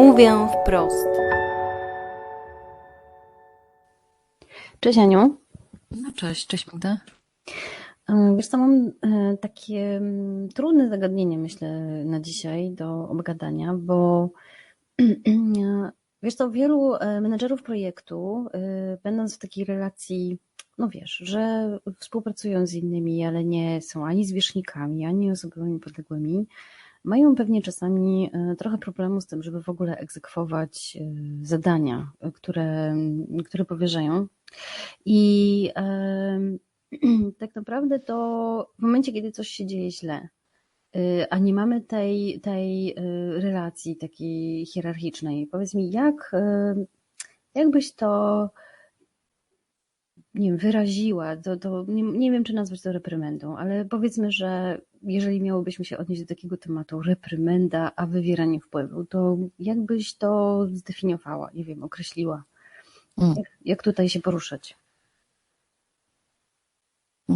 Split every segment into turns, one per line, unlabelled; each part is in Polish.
Mówię wprost. Cześć Aniu.
No cześć, cześć Magda.
Wiesz co, mam e, takie mm, trudne zagadnienie, myślę, na dzisiaj do obgadania, bo wiesz co, wielu e, menedżerów projektu, e, będąc w takiej relacji, no wiesz, że współpracują z innymi, ale nie są ani zwierzchnikami, ani osobami podległymi, mają pewnie czasami e, trochę problemu z tym, żeby w ogóle egzekwować e, zadania, e, które, które powierzają. I tak naprawdę to w momencie, kiedy coś się dzieje źle, y, a nie mamy tej, tej relacji takiej hierarchicznej, powiedz mi, jak, jak byś to nie wiem, wyraziła, to, to nie, nie wiem, czy nazwać to reprymendą, ale powiedzmy, że jeżeli miałobyśmy się odnieść do takiego tematu reprymenda, a wywieranie wpływu, to jak byś to zdefiniowała, nie wiem, określiła?
Mm.
Jak, jak tutaj się poruszać?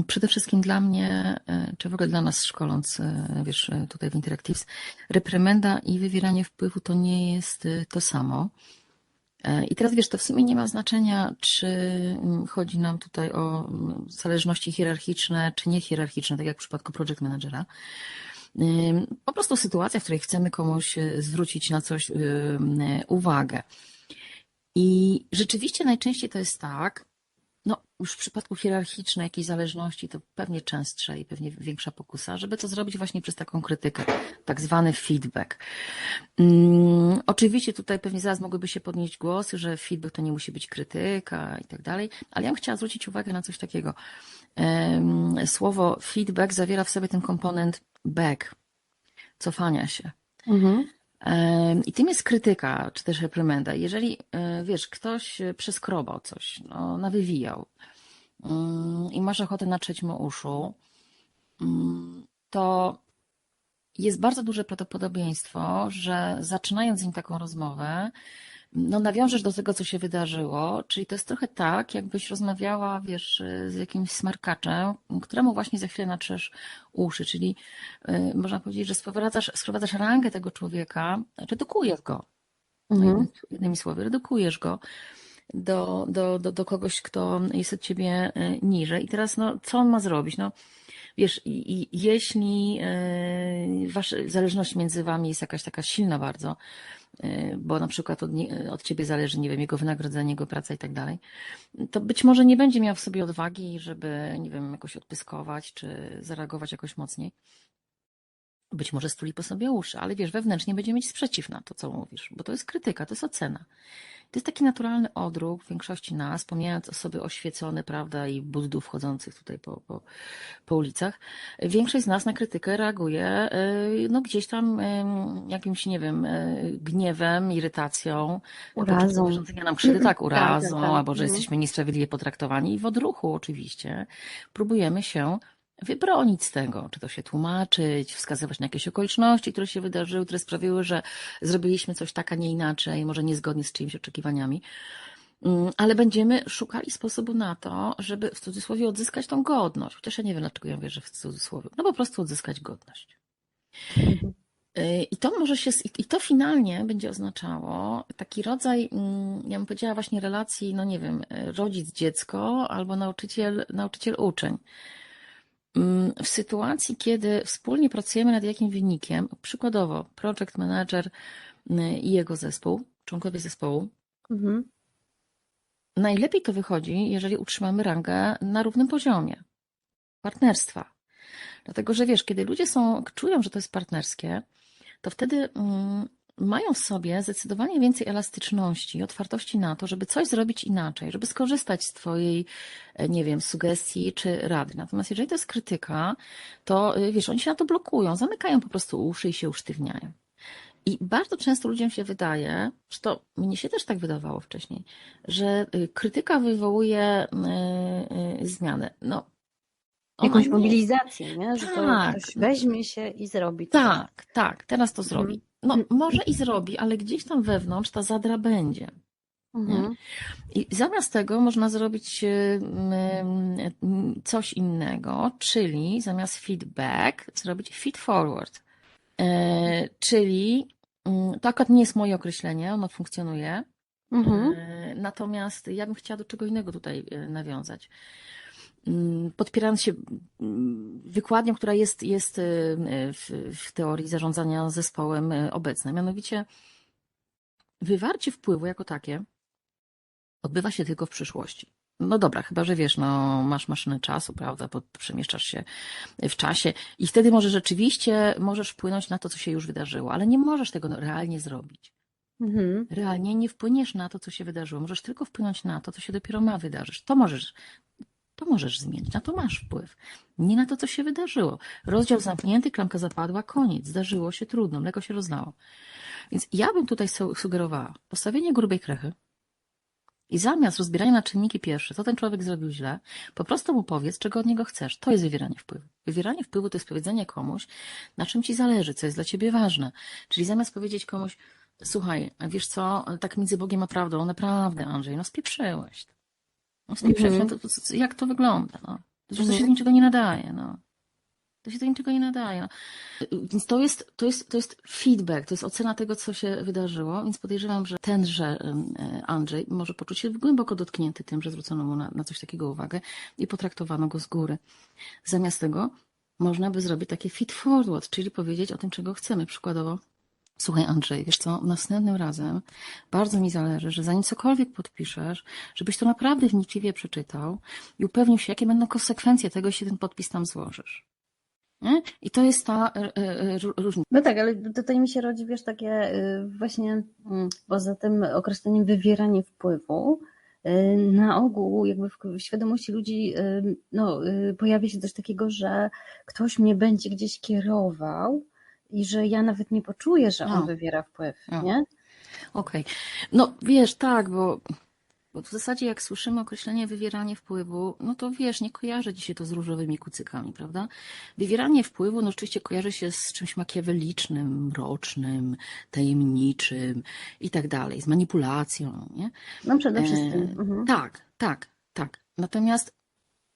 Przede wszystkim dla mnie, e, czy w ogóle dla nas szkoląc, e, wiesz, e, tutaj w Interactives, reprymenda i wywieranie wpływu to nie jest to samo. E, I teraz wiesz, to w sumie nie ma znaczenia, czy mm, chodzi nam tutaj o mm, zależności hierarchiczne, czy niehierarchiczne, tak jak w przypadku project managera. Po prostu sytuacja, w której chcemy komuś e, zwrócić na coś e, uwagę. I rzeczywiście najczęściej to jest tak, no już w przypadku hierarchicznej jakiejś zależności to pewnie częstsza i pewnie większa pokusa, żeby to zrobić właśnie przez taką krytykę, tak zwany feedback. Mm, oczywiście tutaj pewnie zaraz mogłyby się podnieść głosy, że feedback to nie musi być krytyka i tak dalej, ale ja bym chciała zwrócić uwagę na coś takiego. Słowo feedback zawiera w sobie ten komponent back, cofania się.
Mhm.
I tym jest krytyka, czy też reprymenda. Jeżeli, e, wiesz, ktoś e, przeskrobał coś, no, nawywijał mm, i masz ochotę natrzeć mu uszu, mm, to jest bardzo duże prawdopodobieństwo, że zaczynając z nim taką rozmowę, no nawiążesz do tego, co się wydarzyło, czyli to jest trochę tak, jakbyś rozmawiała, wiesz, z jakimś smarkaczem, któremu właśnie za chwilę natrzesz uszy, czyli y, można powiedzieć, że sprowadzasz, sprowadzasz rangę tego człowieka, redukujesz go,
Mhm.
jednym- jednymi słowy, redukujesz go do, do, do, do kogoś, kto jest od ciebie y, niżej. I teraz, no, co on ma zrobić? No, wiesz, i, i, jeśli y, zależność między wami jest jakaś taka silna bardzo, bo na przykład od, nie- od ciebie zależy, nie wiem, jego wynagrodzenie, jego praca i tak dalej, to być może nie będzie miał w sobie odwagi, żeby, nie wiem, jakoś odpyskować, czy zareagować jakoś mocniej. Być może stuli po sobie uszy, ale wiesz, wewnętrznie będzie mieć sprzeciw na to, co mówisz, bo to jest krytyka, to jest ocena. To jest taki naturalny odruch w większości nas, pomijając osoby oświecone, prawda, i buddów chodzących tutaj po, po, po ulicach. Większość z nas na krytykę reaguje, y, no gdzieś tam jakimś, nie wiem, y, gniewem, irytacją,
Urazą.
wyrządzenia nam krzywdy, tak, urazą,
tak, tak.
albo że
Mhm.
jesteśmy niesprawiedliwie potraktowani i w odruchu oczywiście próbujemy się wybronić z tego, czy to się tłumaczyć, wskazywać na jakieś okoliczności, które się wydarzyły, które sprawiły, że zrobiliśmy coś tak, a nie inaczej, może niezgodnie z czyimiś oczekiwaniami. Mm, Ale będziemy szukali sposobu na to, żeby w cudzysłowie odzyskać tą godność. Chociaż ja nie wiem, dlaczego ja wierzę w cudzysłowie. No po prostu odzyskać godność. I to może się, i to finalnie będzie oznaczało taki rodzaj, mm, ja bym powiedziała właśnie relacji, no nie wiem, rodzic-dziecko albo nauczyciel, nauczyciel-uczeń. Mm, W sytuacji, kiedy wspólnie pracujemy nad jakimś wynikiem, przykładowo project manager y, i jego zespół, członkowie zespołu,
Mhm.
najlepiej to wychodzi, jeżeli utrzymamy rangę na równym poziomie partnerstwa. Dlatego, że wiesz, kiedy ludzie są, czują, że to jest partnerskie, to wtedy mm, mają w sobie zdecydowanie więcej elastyczności i otwartości na to, żeby coś zrobić inaczej, żeby skorzystać z Twojej, e, nie wiem, sugestii czy rady. Natomiast jeżeli to jest krytyka, to y, wiesz, oni się na to blokują, zamykają po prostu uszy i się usztywniają. I bardzo często ludziom się wydaje, że to mnie się też tak wydawało wcześniej, że y, krytyka wywołuje y, zmianę. No,
Jakąś mobilizację, nie? Że to
Tak.
ktoś weźmie się i zrobi. to.
Tak, tak, teraz to zrobi. No, może i zrobi, ale gdzieś tam wewnątrz ta zadra będzie.
Mhm.
I zamiast tego można zrobić y, mm, coś innego, czyli zamiast feedback zrobić feed forward. E, Czyli mm, to akurat nie jest moje określenie, ono funkcjonuje.
Mhm.
E, Natomiast ja bym chciała do czego innego tutaj e, nawiązać. Mm, Podpierając się mm, wykładnią, która jest, jest e, w, w teorii zarządzania zespołem e, obecna, mianowicie wywarcie wpływu jako takie odbywa się tylko w przyszłości. No dobra, chyba że wiesz, no masz maszynę czasu, prawda, bo przemieszczasz się w czasie i wtedy może rzeczywiście możesz wpłynąć na to, co się już wydarzyło, ale nie możesz tego realnie zrobić.
Mhm.
Realnie nie wpłyniesz na to, co się wydarzyło. Możesz tylko wpłynąć na to, co się dopiero ma wydarzyć. To możesz, to możesz zmienić, na to masz wpływ. Nie na to, co się wydarzyło. Rozdział zamknięty, klamka zapadła, koniec. Zdarzyło się, trudno, mleko się rozlało. Więc ja bym tutaj su- sugerowała postawienie grubej krechy i zamiast rozbierania na czynniki pierwsze, co ten człowiek zrobił źle, po prostu mu powiedz, czego od niego chcesz. To jest wywieranie wpływu. Wywieranie wpływu to jest powiedzenie komuś, na czym ci zależy, co jest dla ciebie ważne. Czyli zamiast powiedzieć komuś, słuchaj, wiesz co, tak między Bogiem a prawdą, naprawdę, Andrzej, no spieprzyłeś. No
Mhm.
to, to, jak to wygląda, no. To, to
Mhm.
się do niczego nie nadaje, no. To się do niczego nie nadaje. No. Więc to jest, to, jest, to jest feedback, to jest ocena tego, co się wydarzyło, więc podejrzewam, że tenże e, Andrzej może poczuć się głęboko dotknięty tym, że zwrócono mu na, na coś takiego uwagę i potraktowano go z góry. Zamiast tego można by zrobić takie feed forward, czyli powiedzieć o tym, czego chcemy. Przykładowo, słuchaj Andrzej, wiesz co, następnym razem bardzo mi zależy, że zanim cokolwiek podpiszesz, żebyś to naprawdę wnikliwie przeczytał i upewnił się, jakie będą konsekwencje tego, jeśli ten podpis tam złożysz. Nie? I to jest ta e, e, ró- różnica.
No tak, ale tutaj mi się rodzi, wiesz, takie y, właśnie mm, poza tym określeniem wywieranie wpływu, y, na ogół jakby w świadomości ludzi y, no, pojawia się coś takiego, że ktoś mnie będzie gdzieś kierował i że ja nawet nie poczuję, że on wywiera wpływ, nie?
Okej. No wiesz, tak, bo, bo w zasadzie jak słyszymy określenie wywieranie wpływu, no to wiesz, nie kojarzy ci się to z różowymi kucykami, prawda? Wywieranie wpływu, no oczywiście kojarzy się z czymś makiawelicznym, mrocznym, tajemniczym i tak dalej, z manipulacją, nie?
No przede wszystkim.
E,
Mhm.
Tak, tak, tak. Natomiast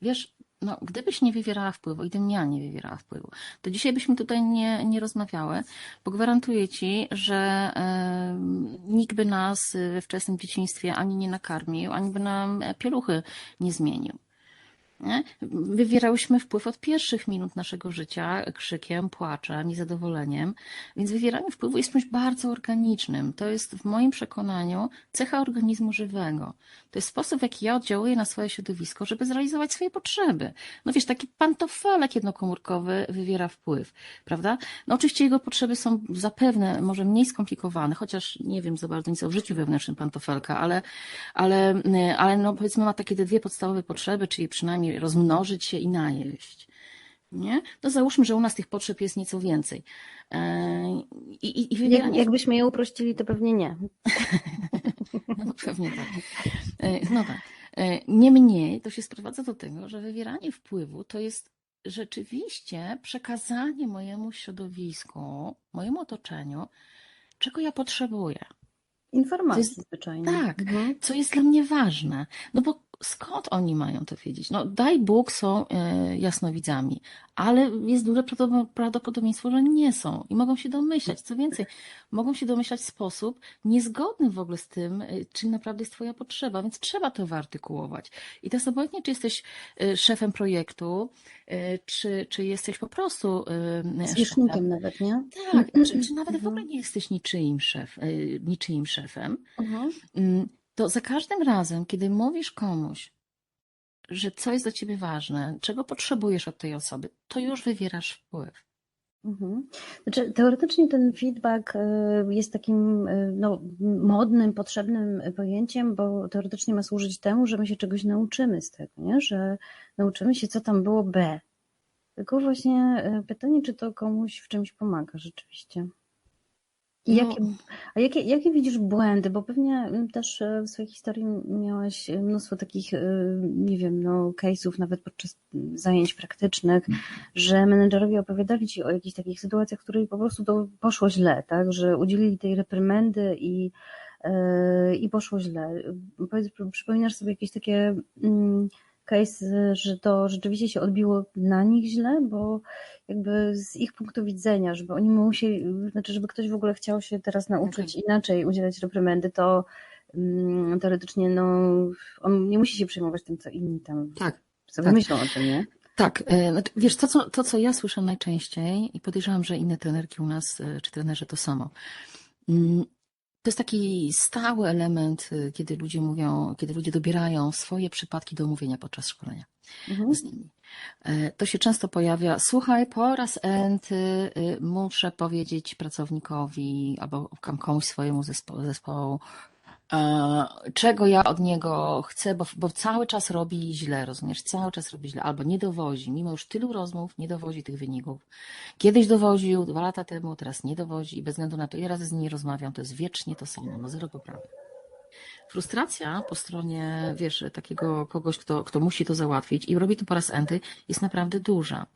wiesz, no, gdybyś nie wywierała wpływu i gdybym ja nie wywierała wpływu, to dzisiaj byśmy tutaj nie, nie rozmawiały, bo gwarantuję ci, że em, nikt by nas we wczesnym dzieciństwie ani nie nakarmił, ani by nam pieluchy nie zmienił. Nie? Wywierałyśmy wpływ od pierwszych minut naszego życia krzykiem, płaczem, niezadowoleniem, więc wywieranie wpływu jest czymś bardzo organicznym. To jest w moim przekonaniu cecha organizmu żywego. To jest sposób, w jaki ja oddziałuję na swoje środowisko, żeby zrealizować swoje potrzeby. No wiesz, taki pantofelek jednokomórkowy wywiera wpływ, prawda? No oczywiście jego potrzeby są zapewne może mniej skomplikowane, chociaż nie wiem za bardzo nic o życiu wewnętrznym pantofelka, ale, ale, ale no powiedzmy ma takie te dwie podstawowe potrzeby, czyli przynajmniej rozmnożyć się i najeść. Nie? No załóżmy, że u nas tych potrzeb jest nieco więcej. Eee, I, i, i
Jak, jakbyśmy je uprościli, to pewnie nie.
no pewnie tak. E, No tak. E, Niemniej to się sprowadza do tego, że wywieranie wpływu to jest rzeczywiście przekazanie mojemu środowisku, mojemu otoczeniu, czego ja potrzebuję,
Informacji
jest-
zwyczajnie.
tak.
Mhm.
co jest dla mnie ważne. No bo skąd oni mają to wiedzieć? No daj Bóg są e, jasnowidzami, ale jest duże prawdopod- prawdopodobieństwo, że nie są i mogą się domyślać. Co więcej, mogą się domyślać w sposób niezgodny w ogóle z tym, e, czym naprawdę jest Twoja potrzeba, więc trzeba to wyartykułować. I jest obojętnie, czy jesteś e, szefem projektu, czy, czy jesteś po prostu.
Zwierzchnikiem nawet, nie?
Tak, czy, czy nawet w ogóle nie jesteś niczyim szef, niczyim szefem,
Mhm.
To za każdym razem, kiedy mówisz komuś, że co jest dla ciebie ważne, czego potrzebujesz od tej osoby, to już wywierasz wpływ.
Mhm. Znaczy, teoretycznie ten feedback y, jest takim y, no, modnym, potrzebnym pojęciem, bo teoretycznie ma służyć temu, że my się czegoś nauczymy z tego, nie? że nauczymy się, co tam było B. Tylko właśnie y, pytanie, czy to komuś w czymś pomaga rzeczywiście. I
No.
jakie, a jakie, jakie widzisz błędy? Bo pewnie też y, w swojej historii miałaś y, mnóstwo takich, y, nie wiem, no, case'ów nawet podczas zajęć praktycznych, że menedżerowie opowiadali ci o jakichś takich sytuacjach, w których po prostu to poszło źle, tak? Że udzielili tej reprymendy i, i poszło źle. Powiedz, przypominasz sobie jakieś takie mm, case, że to rzeczywiście się odbiło na nich źle, bo jakby z ich punktu widzenia, żeby oni musieli, znaczy żeby ktoś w ogóle chciał się teraz nauczyć okay. inaczej udzielać reprymendy, to um, teoretycznie no, on nie musi się przejmować tym, co inni tam
tak,
sobie tak. myślą o tym, nie?
Tak, e, znaczy, wiesz, to co, to co ja słyszę najczęściej i podejrzewam, że inne trenerki u nas, e, czy trenerzy to samo. To jest taki stały element, e, kiedy ludzie mówią, kiedy ludzie dobierają swoje przypadki do omówienia podczas szkolenia mhm. z nimi. To się często pojawia, słuchaj, po raz enty muszę powiedzieć pracownikowi albo komuś swojemu zespołu, zespołu czego ja od niego chcę, bo, bo cały czas robi źle, rozumiesz? Cały czas robi źle, albo nie dowozi, mimo już tylu rozmów, nie dowozi tych wyników. Kiedyś dowoził, dwa lata temu, teraz nie dowozi i bez względu na to, ile razy z nim rozmawiam, to jest wiecznie to samo, no zero poprawy. Frustracja po stronie, wiesz, takiego kogoś, kto, kto musi to załatwić i robi to po raz enty, jest naprawdę duża.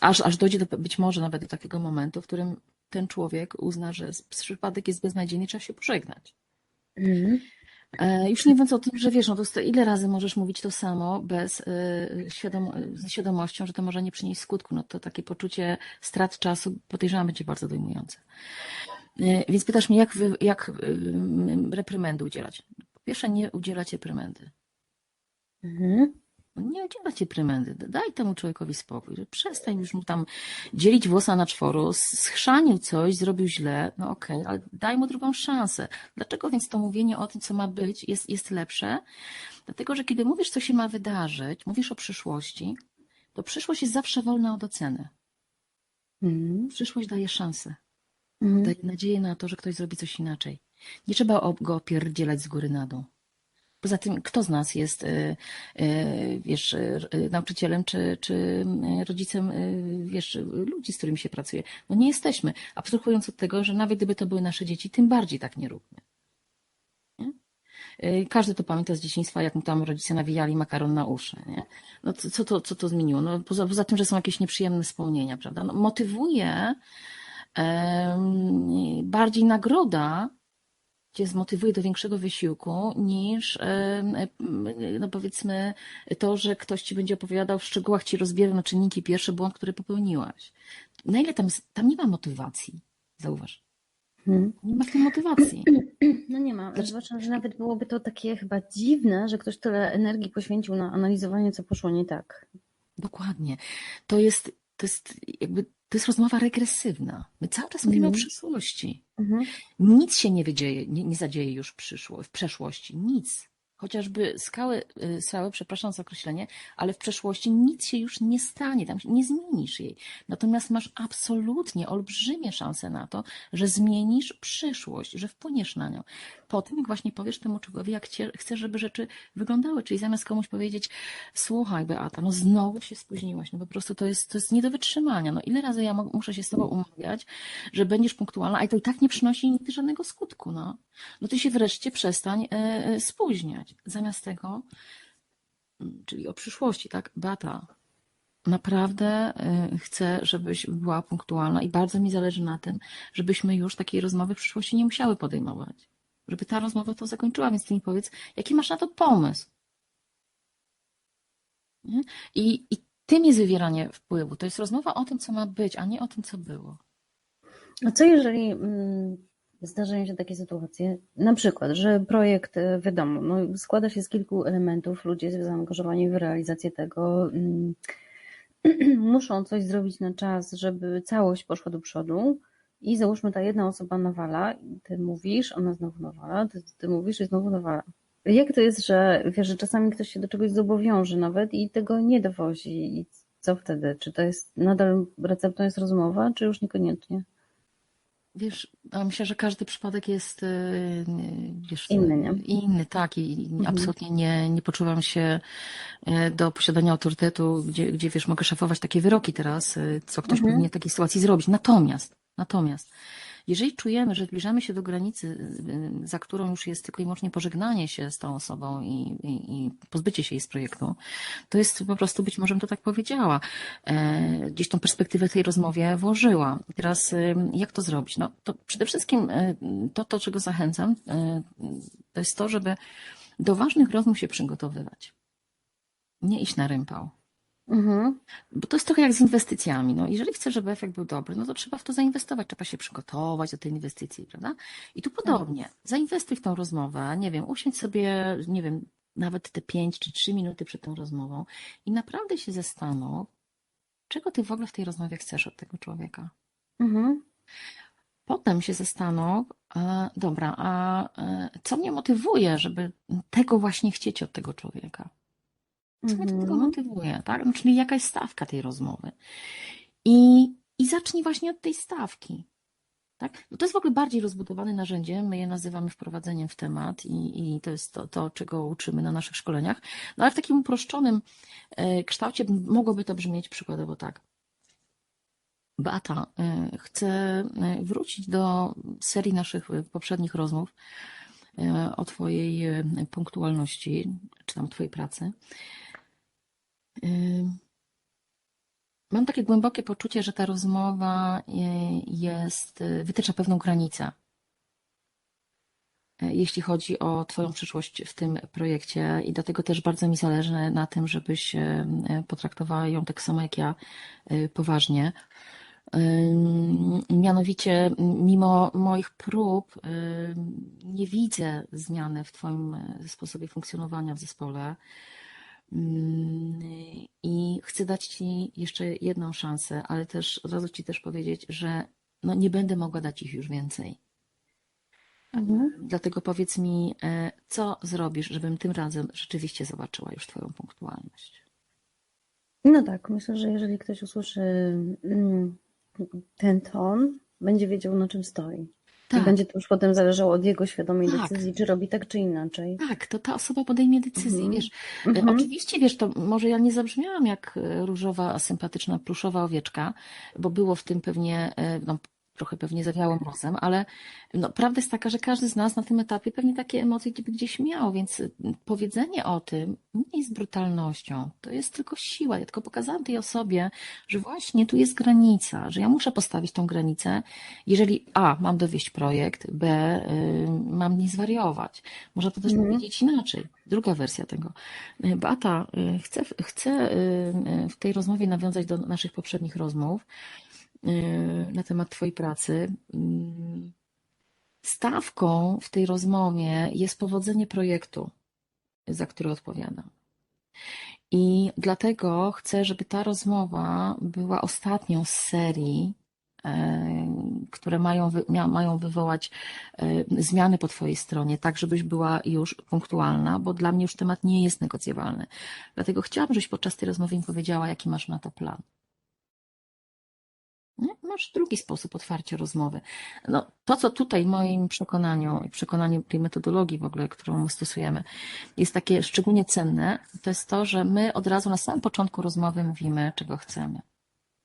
Aż, aż dojdzie do, być może nawet do takiego momentu, w którym ten człowiek uzna, że przypadek jest beznadziejny, trzeba się pożegnać. Mhm. E, już nie mówiąc o tym, że wiesz, no to ile razy możesz mówić to samo bez e, świadom świadomością, że to może nie przynieść skutku. No to takie poczucie strat czasu podejrzewam będzie bardzo dojmujące. E, więc pytasz mnie, jak, jak reprymendy udzielać? Po pierwsze, nie udzielać reprymendy. Mhm. No nie udziela ci prymendy. Daj temu człowiekowi spokój. Przestań już mu tam dzielić włosa na czworo, schrzanił coś, zrobił źle, no okej, okay, ale daj mu drugą szansę. Dlaczego więc to mówienie o tym, co ma być, jest, jest lepsze? Dlatego, że kiedy mówisz, co się ma wydarzyć, mówisz o przyszłości, to przyszłość jest zawsze wolna od oceny. Mm. Przyszłość daje szansę. Mm. Daje nadzieję na to, że ktoś zrobi coś inaczej. Nie trzeba go opierdzielać z góry na dół. Poza tym, kto z nas jest, y, y, wiesz, y, nauczycielem czy, czy rodzicem, wiesz, ludzi, z którymi się pracuje? No nie jesteśmy. Abstrahując od tego, że nawet gdyby to były nasze dzieci, tym bardziej tak nie róbmy. Nie? Każdy to pamięta z dzieciństwa, jak mu tam rodzice nawijali makaron na uszy. Nie? No co, to, co to zmieniło? No poza, poza tym, że są jakieś nieprzyjemne wspomnienia, prawda? No, motywuje bardziej nagroda cię zmotywuje do większego wysiłku niż no powiedzmy to, że ktoś ci będzie opowiadał w szczegółach, ci rozbierał na czynniki pierwsze błąd, który popełniłaś. Na ile tam, tam nie ma motywacji, zauważ. Hmm. Nie ma w tym motywacji.
No nie ma. Zwłaszcza, że nawet byłoby to takie chyba dziwne, że ktoś tyle energii poświęcił na analizowanie, co poszło nie tak.
Dokładnie. To jest, to jest jakby to jest rozmowa regresywna. My cały czas mówimy mm. o przyszłości. Mm -hmm. Nic się nie, wydzieje, nie, nie zadzieje już przyszło, w przeszłości. Nic chociażby skały, y, skały, przepraszam za określenie, ale w przeszłości nic się już nie stanie, tam nie zmienisz jej. Natomiast masz absolutnie olbrzymie szanse na to, że zmienisz przyszłość, że wpłyniesz na nią. Po tym, właśnie powiesz temu człowiekowi, jak chcesz, żeby rzeczy wyglądały, czyli zamiast komuś powiedzieć, słuchaj Beata, no znowu się spóźniłaś, no po prostu to jest, to jest nie do wytrzymania, no ile razy ja muszę się z tobą umawiać, że będziesz punktualna, a to i tak nie przynosi nigdy żadnego skutku, no. No ty się wreszcie przestań e, Zamiast tego, mm, czyli o przyszłości, tak, Bata, naprawdę e, chcę, żebyś była punktualna i bardzo mi zależy na tym, żebyśmy już takiej rozmowy w przyszłości nie musiały podejmować. Żeby ta rozmowa to zakończyła, więc ty mi powiedz, jaki masz na to pomysł? I, I tym jest wywieranie wpływu. To jest rozmowa o tym, co ma być, a nie o tym, co było.
A co jeżeli mm, Zdarzają się takie sytuacje, na przykład, że projekt, e, wiadomo, no, składa się z kilku elementów, ludzie zaangażowani w realizację tego mm, muszą coś zrobić na czas, żeby całość poszła do przodu i załóżmy ta jedna osoba nawala, ty mówisz, ona znowu nawala, ty, ty mówisz i znowu nawala. Jak to jest, że wiesz, że czasami ktoś się do czegoś zobowiąże nawet i tego nie dowozi i co wtedy? Czy to jest nadal receptą jest rozmowa, czy już niekoniecznie?
Wiesz, myślę, że każdy przypadek jest y, wiesz,
inny, nie?
inny, tak, i mhm. absolutnie nie, nie poczuwam się y, do posiadania autorytetu, gdzie, gdzie wiesz, mogę szafować takie wyroki teraz, y, co ktoś mhm. powinien w takiej sytuacji zrobić. Natomiast, natomiast jeżeli czujemy, że zbliżamy się do granicy, za którą już jest tylko i wyłącznie pożegnanie się z tą osobą i, i, i pozbycie się jej z projektu, to jest po prostu, być może bym to tak powiedziała, e, gdzieś tą perspektywę tej rozmowie włożyła. Teraz jak to zrobić? No, to przede wszystkim e, to, to czego zachęcam, e, to jest to, żeby do ważnych rozmów się przygotowywać. nie iść na rympał.
Mhm.
Bo to jest trochę jak z inwestycjami. No, jeżeli chcesz, żeby efekt był dobry, no to trzeba w to zainwestować, trzeba się przygotować do tej inwestycji, prawda? I tu podobnie. Zainwestuj w tą rozmowę, nie wiem, usiądź sobie, nie wiem, nawet te 5 czy 3 minuty przed tą rozmową i naprawdę się zastanów, czego ty w ogóle w tej rozmowie chcesz od tego człowieka.
Mhm.
Potem się zastanów, e, dobra, a e, co mnie motywuje, żeby tego właśnie chcieć od tego człowieka? Co mnie do tego
Mhm.
motywuje, tak? No, czyli jaka jest stawka tej rozmowy. I, i zacznij właśnie od tej stawki. Tak? No to jest w ogóle bardziej rozbudowane narzędzie. My je nazywamy wprowadzeniem w temat i, i to jest to, to, czego uczymy na naszych szkoleniach. No ale w takim uproszczonym e, kształcie mogłoby to brzmieć przykładowo tak. Beata, e, chcę e, wrócić do serii naszych poprzednich rozmów o Twojej punktualności, czy tam Twojej pracy. Mam takie głębokie poczucie, że ta rozmowa e, jest, e, wytycza pewną granicę, e, jeśli chodzi o Twoją przyszłość w tym projekcie i dlatego też bardzo mi zależy na tym, żebyś potraktowała ją tak samo jak ja poważnie. Mianowicie, mimo moich prób, nie widzę zmiany w Twoim sposobie funkcjonowania w zespole. Ym, I chcę dać Ci jeszcze jedną szansę, ale też od razu Ci też powiedzieć, że no nie będę mogła dać ich już więcej.
Mhm.
Dlatego powiedz mi, e, co zrobisz, żebym tym razem rzeczywiście zobaczyła już Twoją punktualność.
No tak, myślę, że jeżeli ktoś usłyszy mm, ten ton, będzie wiedział, na czym stoi. I
Tak.
będzie to już potem zależało od jego świadomej
Tak.
decyzji, czy robi tak, czy inaczej.
Tak, to ta osoba podejmie decyzję,
Mhm.
wiesz. E,
Mhm.
Oczywiście, wiesz, to może ja nie zabrzmiałam jak e, różowa, sympatyczna, pluszowa owieczka, bo było w tym pewnie, e, no, trochę pewnie zawiało mrozem, ale no, prawda jest taka, że każdy z nas na tym etapie pewnie takie emocje gdzieś- miał, więc y, powiedzenie o tym nie jest brutalnością, to jest tylko siła. Ja tylko pokazałam tej osobie, że właśnie tu jest granica, że ja muszę postawić tą granicę, jeżeli A, mam dowieść projekt, B, y, mam nie zwariować. Można to też
Mhm.
powiedzieć inaczej. Druga wersja tego. Y, Beata, y, chcę, chcę w tej rozmowie nawiązać do naszych poprzednich rozmów na temat Twojej pracy. Mm, Stawką w tej rozmowie jest powodzenie projektu, za który odpowiadam. I dlatego chcę, żeby ta rozmowa była ostatnią z serii, e, które mają, mają wywołać e, zmiany po Twojej stronie, tak żebyś była już punktualna, bo dla mnie już temat nie jest negocjowalny. Dlatego chciałabym, żebyś podczas tej rozmowy mi powiedziała, jaki masz na to plan. Nie? Masz drugi sposób otwarcia rozmowy. No, to, co tutaj w moim przekonaniu i przekonaniu tej metodologii w ogóle, którą my stosujemy, jest takie szczególnie cenne, to jest to, że my od razu na samym początku rozmowy mówimy, czego chcemy.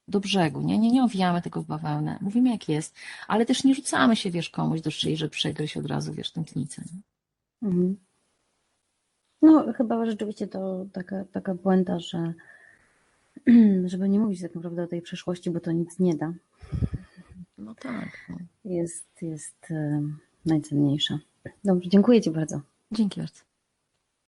Do brzegu, nie? Nie, nie owijamy tego w bawełnę. Mówimy jak jest, ale też nie rzucamy się, wiesz, komuś do szyi, że przegryźć od razu, wiesz, tętnicę.
Mhm. No, chyba rzeczywiście to taka, taka puenta, że żeby nie mówić tak naprawdę o tej przeszłości, bo to nic nie da,
No tak. No.
jest, jest e, najcenniejsza. Dobrze, dziękuję Ci bardzo.
Dzięki bardzo.